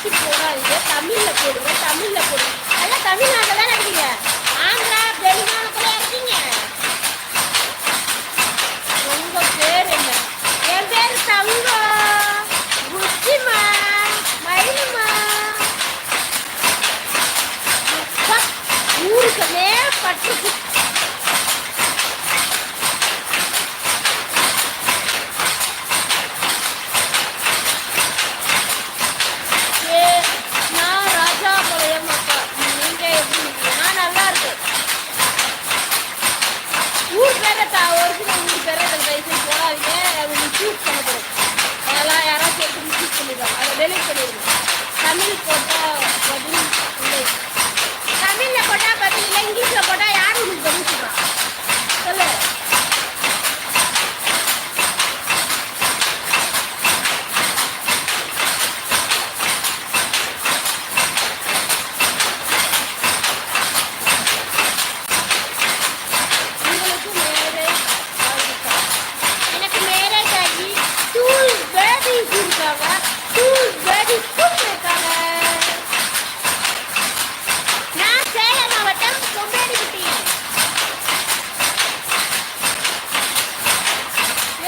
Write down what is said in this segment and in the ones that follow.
ஆக்கி போடாதீங்க தமிழில் போடுங்க தமிழில் போடுங்க. எல்லாம் தமிழ்நாட்டில் தான் இருக்கீங்க? ஆந்திரா தெலுங்கானா இருக்கீங்க? உங்கள் பேர் என்ன? என் பேர் தங்கம் புத்திமா மயிலுமா. ஊருக்கு பட்டு ஊர் பேரை தா ஒரிஜினல் ஊர் பேரை இதில் தயவுசெய்து போடாதீங்க. அது மிஸ்யூஸ் பண்ணப்படும் அதெல்லாம் யாராவது கேட்டு சூஸ் பண்ணிடுவாங்க அதை டெலிட் பண்ணிடுங்க. தமிழ் போட்டால்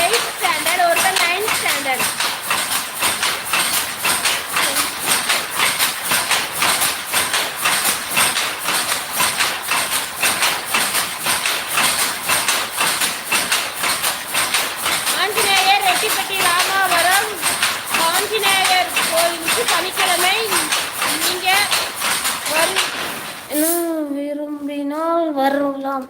எயிட் ஸ்டாண்டர்ட் ஒருத்தர் நைன்த் ஸ்டாண்டர்ட் ஆஞ்சநேயர் ரெட்டிப்பட்டி ராமாவரம். ஆஞ்சநேயர் கோயிலுக்கு சனிக்கிழமை. நீங்கள் வரு இன்னும் விரும்பினால் வரலாம்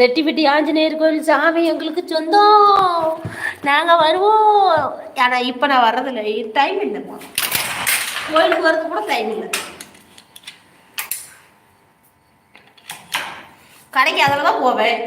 ரெட்டிப்பட்டி ஆஞ்சநேயர் கோயில் சாமி எங்களுக்கு சொந்தம். நாங்கள் வருவோம். ஆனால் இப்போ நான் வர்றதில்ல. டைம் இல்லைம்மா. கோயிலுக்கு வர்றது கூட டைம் இல்லை. கடைக்கு அதில் தான் போவேன்.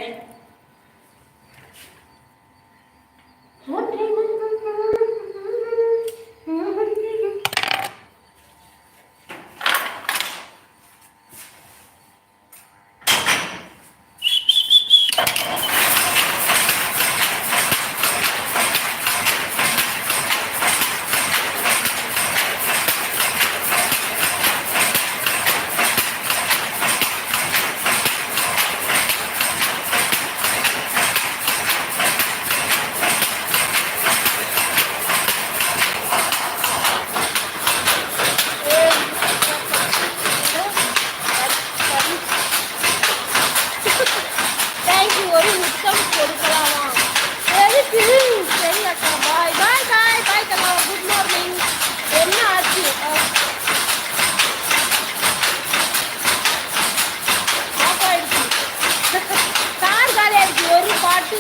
பாட்டு